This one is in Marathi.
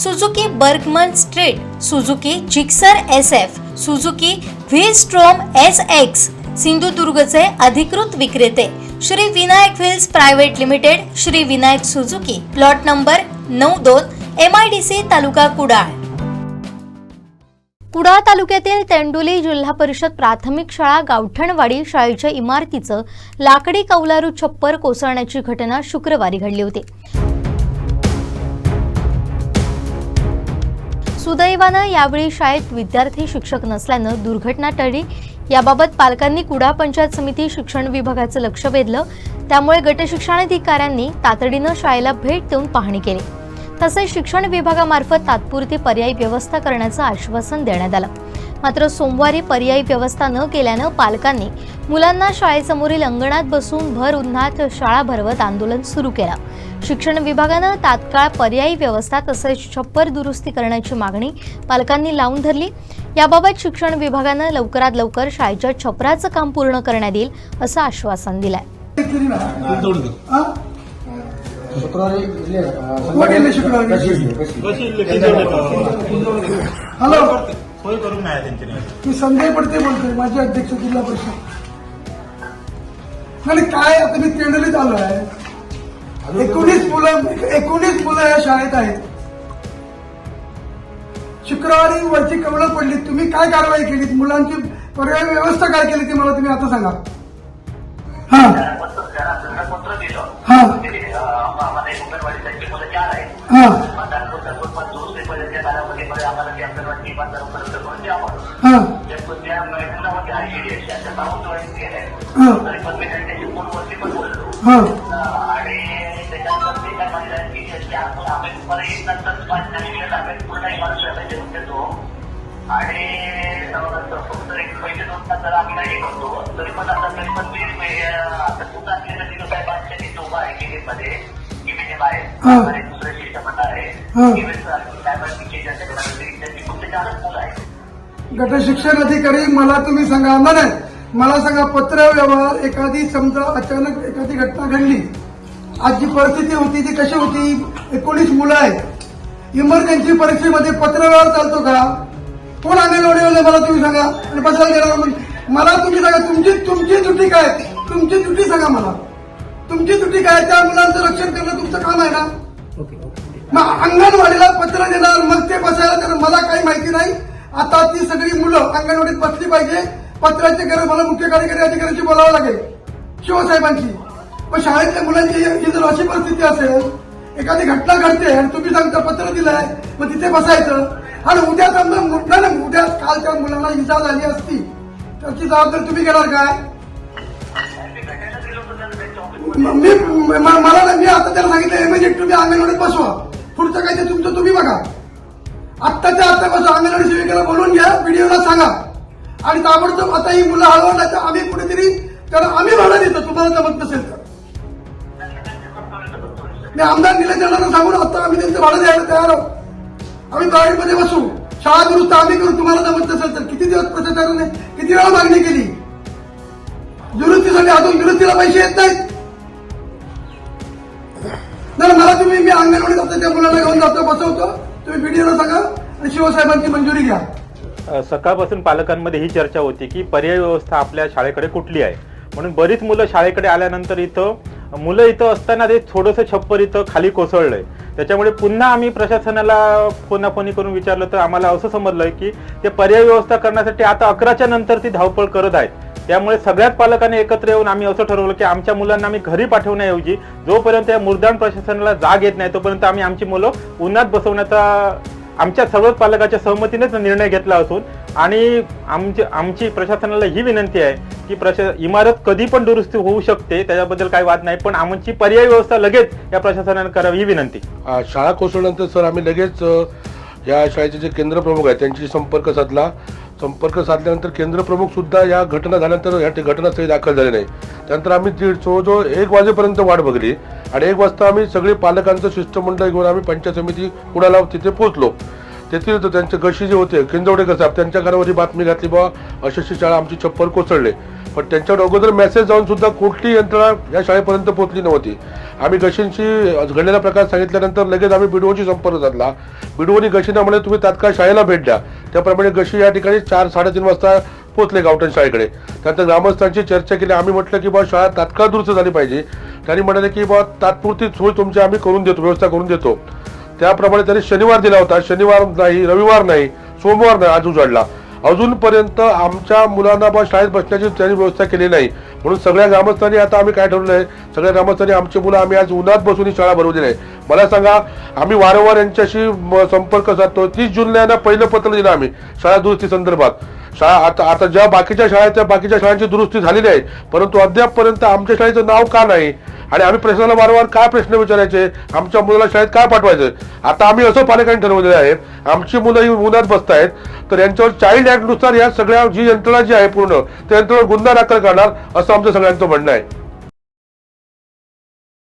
Suzuki Burgman Street Suzuki Gixxer S F Suzuki V Strom S X सिंधुदुर्गचे अधिकृत विक्रेते Shri Vinayak wheels private limited Shri Vinayak Suzuki plot number नऊ दोन M I D C taluka Kudal. Kudal तालुक्यातील तेंडोली जिल्हा परिषद प्राथमिक शाळा गावठणवाडी शाळेच्या इमारतीचं लाकडी कौलारू छप्पर कोसळण्याची घटना शुक्रवारी घडली होती. सुदैवानं यावेळी शाळेत विद्यार्थी शिक्षक नसल्यानं दुर्घटना टळली. याबाबत पालकांनी कुडा पंचायत समिती शिक्षण विभागाचं लक्ष वेधलं. त्यामुळे गटशिक्षणाधिकाऱ्यांनी तातडीनं शाळेला भेट देऊन पाहणी केली. तसेच शिक्षण विभागामार्फत तात्पुरती पर्यायी व्यवस्था करण्याचं आश्वासन देण्यात आलं. मात्र सोमवारी पर्यायी व्यवस्था न केल्यानं पालकांनी मुलांना शाळेसमोरील अंगणात बसून भर उन्हात शाळा भरवत आंदोलन सुरू केलं शिक्षण विभागानं तात्काळ पर्यायी व्यवस्था तसेच छप्पर दुरुस्ती करण्याची मागणी पालकांनी लावून धरली याबाबत शिक्षण विभागानं लवकरात लवकर शाळेच्या छपराचं काम पूर्ण करण्यात येईल असं आश्वासन दिलंय हा? शुक्रवारी सोय करून नाही. मी संजय पडते बोलतोय माझे अध्यक्ष जिल्हा परिषद. आणि काय आता मी तेंडलीत आलो आहे एकोणीस मुलं एकोणीस मुलं या शाळेत आहेत. शुक्रवारी वरची कवळं पडली. तुम्ही काय कारवाई केली मुलांची पर्याय व्यवस्था काय केली ती मला तुम्ही आता सांगा. हा. आम्हाला एक अंगणवाडी त्यांची मुलं चार आहेत हा ती हा हा हा अं, आणि ते अं, फक्त एक पैसे दोन तास आम्ही नाही करतो तरी पण आता तरी पण मी अं, आता तू टाकलेलं दिलं साहेबांच्या तिथे उभा आहे केलेमध्ये आहे. हा. आहे. हा. गट शिक्षण अधिकारी मला तुम्ही सांगा. नाही. मला सांगा पत्र व्यवहार एखादी समजा अचानक एखादी घटना घडली. आज जी परिस्थिती होती ती कशी होती? एकोणीस मुलं आहेत. इमर्जन्सी परीक्षेमध्ये पत्र व्यवहार चालतो का? कोण अंगणवाडीवाले मला तुम्ही सांगा. आणि बसायला मला तुम्ही सांगा तुमची तुमची त्रुटी काय? तुमची त्रुटी सांगा मला. तुमची त्रुटी काय? त्या मुलांचं रक्षण करणं तुमचं काम आहे ना? मग अंगणवाडीला पत्र देणार मग ते बसायला तर मला काही माहिती नाही. आता ती सगळी मुलं अंगणवाडीत बसली पाहिजे. पत्राची गरज मला मुख्य कार्यकारी अधिकाऱ्यांशी बोलावं लागेल. शिवसाहेबांची. पण शाळेतल्या मुलांची ही जर अशी परिस्थिती असेल एखादी घटना घडते आणि तुम्ही सांगता पत्र दिलंय मग तिथे बसायचं. आणि उद्या समजा ना उद्या काल त्या मुलांना इजा झाली असती त्याची जबाबदारी तुम्ही घेणार काय? मी मला मी आता त्याला सांगितलं इमिजिएट तुम्ही अंगणवाडीत बसवा. पुढचं काय ते तुमचं तुम्ही बघा. आत्ताच्या आत्ता बसवा अंगणवाडी सेविकेला बोलून घ्या व्हिडिओला सांगा. आणि ताबडतोब आता ही मुलं हलवलं तर आम्ही कुठेतरी त्याला आम्ही भाडं देतो तुम्हाला जमत नसेल तर. मी आमदार निलेश यांना सांगून आता आम्ही त्यांचं भाडं द्यायला तयार आहोत. आम्ही गाडीमध्ये बसू. शाळा दुरुस्त आम्ही करू तुम्हाला जमत नसेल तर. किती दिवस प्रशासनाने किती वेळा मागणी केली? निवृत्तीसाठी अजून निवृत्तीला पैसे येत नाहीत. जर मला तुम्ही मी अंगणवाडीत आता त्या मुलाला घेऊन जातो बसवतो. तुम्ही व्हिडिओला सांगा आणि शिवसाहेबांची मंजुरी घ्या. सकाळपासून पालकांमध्ये ही चर्चा होती की पर्याय व्यवस्था आपल्या शाळेकडे कुठली आहे? म्हणून बरीच मुलं शाळेकडे आल्यानंतर इथं मुलं इथं असताना ते थोडंसं छप्पर इथं खाली कोसळलंय. त्याच्यामुळे पुन्हा आम्ही प्रशासनाला फोनाफोनी करून विचारलं तर आम्हाला असं समजलंय की ते पर्याय व्यवस्था करण्यासाठी आता अकराच्या नंतर ती धावपळ करत आहेत. त्यामुळे सगळ्याच पालकांनी एकत्र येऊन आम्ही असं ठरवलं की आमच्या मुलांना आम्ही घरी पाठवण्याऐवजी जोपर्यंत या मुर्दान प्रशासनाला जाग येत नाही तोपर्यंत आम्ही आमची मुलं उन्हात बसवण्याचा आमच्या सर्वच पालकाच्या सहमतीनेच निर्णय घेतला असून आणि आमची आमची प्रशासनाला ही विनंती आहे की प्रशा इमारत कधी पण दुरुस्ती होऊ शकते त्याच्याबद्दल काही वाद नाही पण आमची पर्यायी व्यवस्था लगेच या प्रशासनाने करावी ही विनंती. शाळा कोसळल्यानंतर सर आम्ही लगेच या शाळेचे जे केंद्र प्रमुख आहेत त्यांची संपर्क साधला. संपर्क साधल्यानंतर केंद्रप्रमुख सुद्धा या घटना झाल्यानंतर या घटनास्थळी दाखल झाले नाही. त्यानंतर आम्ही दीड जवळजवळ एक वाजेपर्यंत वाट बघली आणि एक वाजता आम्ही सगळे पालकांचं शिष्टमंडळ घेऊन आम्ही पंचायत समिती कुणाला तिथे पोहोचलो. तेथील तर त्यांचे गशी जे होते किंजवडेकर साहेब त्यांच्या घरावर ही बातमी घातली बा अशी शाळा आमची छप्पर कोसळले. पण त्यांच्यावर अगोदर मेसेज जाऊन सुद्धा कुठली यंत्रणा या शाळेपर्यंत पोहोचली नव्हती. आम्ही गशींशी घडलेला प्रकार सांगितल्यानंतर लगेच आम्ही बिडोशी संपर्क साधला. बिडोनी गशींना म्हणे तुम्ही तात्काळ शाळेला भेट द्या. त्याप्रमाणे गशी या ठिकाणी चार साडेतीन वाजता पोहोचले गावठण शाळेकडे. त्यानंतर ग्रामस्थांची चर्चा केली. आम्ही म्हटलं की बा शाळा तात्काळ दुरुस्त झाली पाहिजे. त्यांनी म्हणाले की बा तात्पुरती सोय तुमची आम्ही करून देतो व्यवस्था करून देतो. त्याप्रमाणे त्यांनी शनिवार दिला होता. शनिवार नाही रविवार नाही सोमवार नाही आज उजाडला. अजूनपर्यंत आमच्या मुलांना बा शाळेत बसण्याची त्यांनी व्यवस्था केली नाही. म्हणून सगळ्या ग्रामस्थांनी आता आम्ही काय ठरवलं आहे? सगळ्या ग्रामस्थांनी आमची मुलं आम्ही आज उन्हात बसून ही शाळा भरवली आहे मला सांगा आम्ही वारंवार यांच्याशी संपर्क साधतो तीस जूनला यांना पहिलं पत्र दिलं आम्ही शाळा दुरुस्ती संदर्भात. शाळा आता आता ज्या बाकीच्या शाळा त्या बाकीच्या शाळांची दुरुस्ती झालेली आहे परंतु अद्यापपर्यंत आमच्या शाळेचं नाव का नाही? आणि आम्ही प्रश्नाला वारंवार काय प्रश्न विचारायचे? आमच्या मुलाला शाळेत काय पाठवायचं? आता आम्ही असं पालकांनी ठरवलेलं आहे आमची मुलं ही उन्हात बसतायत तर यांच्यावर चाईल्ड ऍक्टनुसार या सगळ्या जी यंत्रणा जी आहे पूर्ण त्या यंत्रणेवर गुन्हा दाखल करणार असं आमचं सगळ्यांचं म्हणणं आहे.